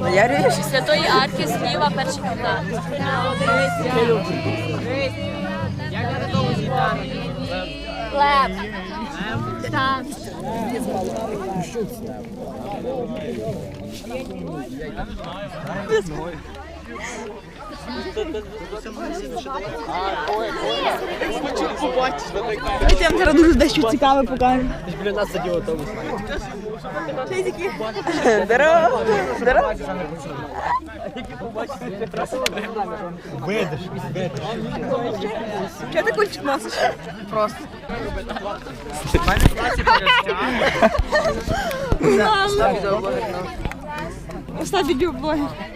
Наярюєш? Святої Арки зліва перший квадрат. Лев. Так. Я вам зараз дуже дещо цікаве покажу. Біля нас сидів автобус. Здорово! Здорово! Видиш, видиш. Чого ти кульчик носиш? Просто. У мене в класі Став відеоблогер, ну. Відеоблогер.